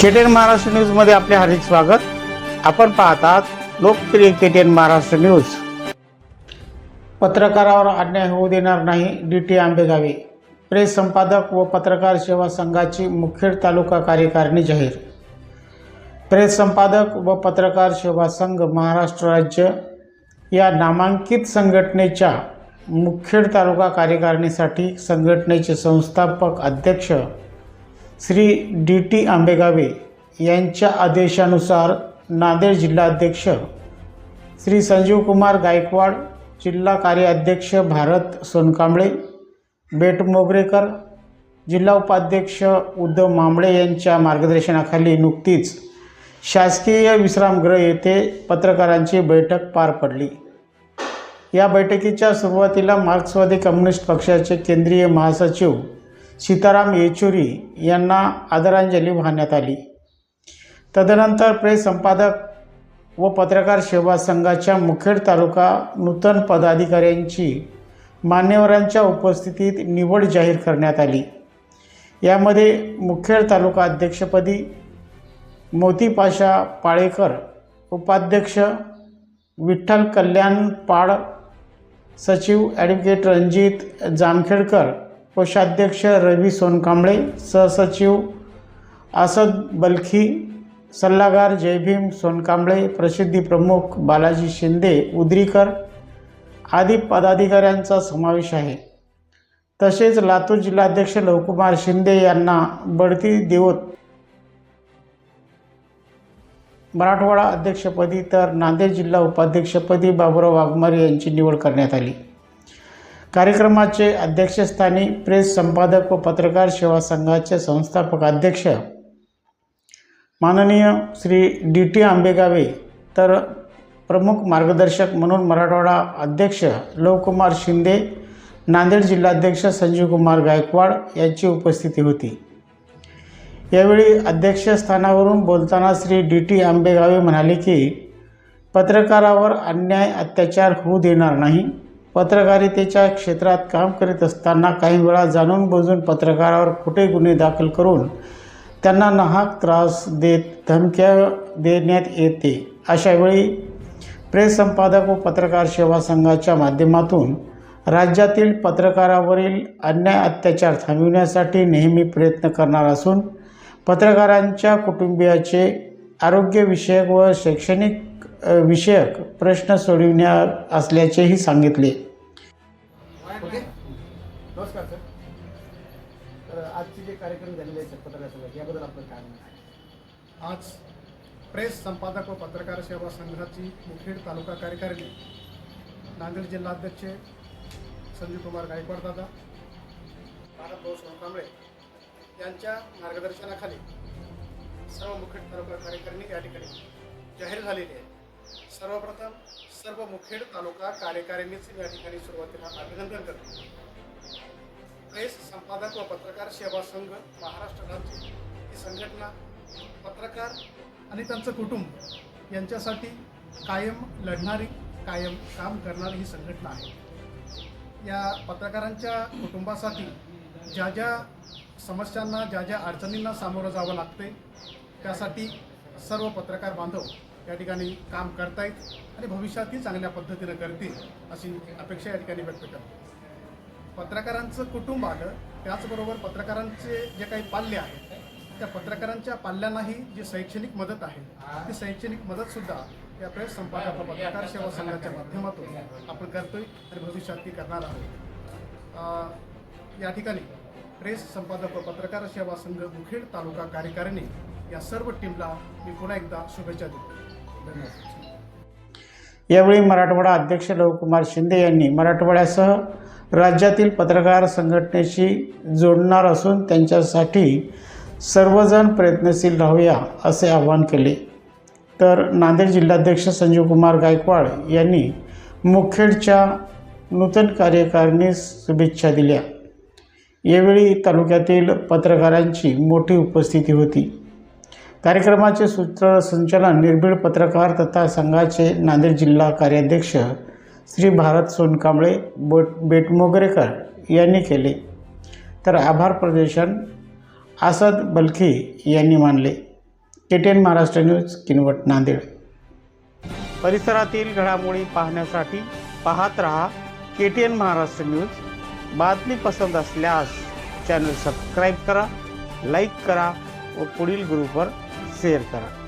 KTN Maharashtra न्यूजमध्ये आपले हार्दिक स्वागत. आपण पाहतात लोकप्रिय केटीएन महाराष्ट्र न्यूज. पत्रकारावर अन्याय होऊ देणार नाही डी टी आंबेगावे. प्रेस संपादक व पत्रकार सेवा संघाची मुखेड तालुका कार्यकारिणी जाहीर. प्रेस संपादक व पत्रकार सेवा संघ महाराष्ट्र राज्य या नामांकित संघटनेच्या मुखेड तालुका कार्यकारिणीसाठी संघटनेचे संस्थापक अध्यक्ष श्री डी टी आंबेगावे यांच्या आदेशानुसार नांदेड जिल्हाध्यक्ष श्री संजीव कुमार गायकवाड जिल्हा कार्याध्यक्ष भारत सोनकांबळे बेट मोगरेकर जिल्हा उपाध्यक्ष उद्धव मांबळे यांच्या मार्गदर्शनाखाली नुकतीच शासकीय विश्रामगृह येथे पत्रकारांची बैठक पार पडली. या बैठकीच्या सुरुवातीला मार्क्सवादी कम्युनिस्ट पक्षाचे केंद्रीय महासचिव सीताराम येचुरी यांना आदरांजली वाहण्यात आली. तदनंतर प्रेस संपादक व पत्रकार सेवा संघाच्या मुखेड तालुका नूतन पदाधिकाऱ्यांची मान्यवरांच्या उपस्थितीत निवड जाहीर करण्यात आली. यामध्ये मुखेड तालुका अध्यक्षपदी मोतीपाशा पाळेकर उपाध्यक्ष विठ्ठल कल्याण पाड सचिव ॲडव्होकेट रणजित जामखेडकर कोषाध्यक्ष रवी सोनकांबळे सहसचिव असद बलखी सल्लागार जयभीम सोनकांबळे प्रसिद्धी प्रमुख बालाजी शिंदे उद्रीकर आदी पदाधिकाऱ्यांचा समावेश आहे. तसेच लातूर जिल्हाध्यक्ष लवकुमार शिंदे यांना बढती देवत मराठवाडा अध्यक्षपदी तर नांदेड जिल्हा उपाध्यक्षपदी बाबुराव वाघमारे यांची निवड करण्यात आली. कार्यक्रमाचे अध्यक्षस्थानी प्रेस संपादक व पत्रकार सेवा संघाचे संस्थापक अध्यक्ष. माननीय श्री डी टी आंबेगावे तर प्रमुख मार्गदर्शक म्हणून मराठवाडा अध्यक्ष लवकुमार शिंदे नांदेड जिल्हाध्यक्ष संजीव कुमार गायकवाड यांची उपस्थिती होती. यावेळी अध्यक्षस्थानावरून बोलताना श्री डी टी आंबेगावे म्हणाले की पत्रकारावर अन्याय अत्याचार होऊ देणार नाही. पत्रकारितेच्या क्षेत्रात काम करीत असताना काही वेळा जाणून बुजून पत्रकारावर खोटे गुन्हे दाखल करून त्यांना नाहक त्रास देत धमक्या देण्यात येते. अशावेळी प्रेस संपादक व पत्रकार सेवा संघाच्या माध्यमातून राज्यातील पत्रकारावरील अन्याय अत्याचार थांबविण्यासाठी नेहमी प्रयत्न करणार असून पत्रकारांच्या कुटुंबियाचे आरोग्यविषयक व शैक्षणिक विषयक प्रश्न सोडविणार असल्याचेही सांगितले. ओके. नमस्कार सर. तर आजचे जे कार्यक्रम झालेले आहेत पत्रकार याबद्दल आपलं काय म्हणणं आज प्रेस संपादक व पत्रकार सेवा संघाची मुखेड तालुका कार्यकारिणी नांदेड जिल्हाध्यक्ष संजीव कुमार गायकवाड दादा भारतभाऊ सोनकांबळे यांच्या मार्गदर्शनाखाली सर्व मुखेड तालुका कार्यकारिणी या ठिकाणी जाहीर झालेली आहे सर्वप्रथम सर्व मुखेड तालुका कार्यकारिणीचे या ठिकाणी सुरुवातीला अभिनंदन करतो. प्रेस संपादक व पत्रकार सेवा संघ महाराष्ट्र राज्य ही संघटना पत्रकार आणि त्यांचं कुटुंब यांच्यासाठी कायम लढणारी कायम काम करणारी ही संघटना आहे. या पत्रकारांच्या कुटुंबासाठी ज्या ज्या समस्यांना ज्या ज्या अडचणींना सामोरं जावं लागते त्यासाठी सर्व पत्रकार बांधव या ठिकाणी काम करतायत आणि भविष्यातही चांगल्या पद्धतीनं करतील अशी अपेक्षा या ठिकाणी व्यक्त करतो. पत्रकारांचं कुटुंब आलं त्याचबरोबर पत्रकारांचे जे काही पाल्य आहेत त्या पत्रकारांच्या पाल्यांनाही जी शैक्षणिक मदत आहे ती शैक्षणिक मदतसुद्धा या प्रेस संपादक पत्रकार सेवा संघाच्या माध्यमातून आपण करतोय आणि भविष्यात ती करणार आहोत. या ठिकाणी प्रेस संपादक व पत्रकार सेवा संघ मुखेड तालुका कार्यकारिणी या सर्व टीमला मी पुन्हा एकदा शुभेच्छा देतो. यावेळी मराठवाडा अध्यक्ष लवकुमार शिंदे यांनी मराठवाड्यासह राज्यातील पत्रकार संघटनेशी जोडणार असून त्यांच्यासाठी सर्वजण प्रयत्नशील राहूया असे आवाहन केले. तर नांदेड जिल्हाध्यक्ष संजीव कुमार गायकवाड यांनी मुखेडच्या नूतन कार्यकारिणीस शुभेच्छा दिल्या. यावेळी तालुक्यातील पत्रकारांची मोठी उपस्थिती होती. कार्यक्रमाचे सूत्र संचालन निर्भीड पत्रकार तथा संघाचे नांदेड जिल्हा कार्याध्यक्ष श्री भारत सोनकांबळे बोट बेटमोगरेकर यांनी केले. तर आभार प्रदर्शन आसद बलखी यांनी मानले. K T N Maharashtra news Kinwat Nanded. परिसरातील घडामोडी पाहण्यासाठी पाहत रहा K T N Maharashtra news. बातमी पसंत असल्यास चॅनल सबस्क्राईब करा लाईक करा व पुढील ग्रुपवर शेअर करा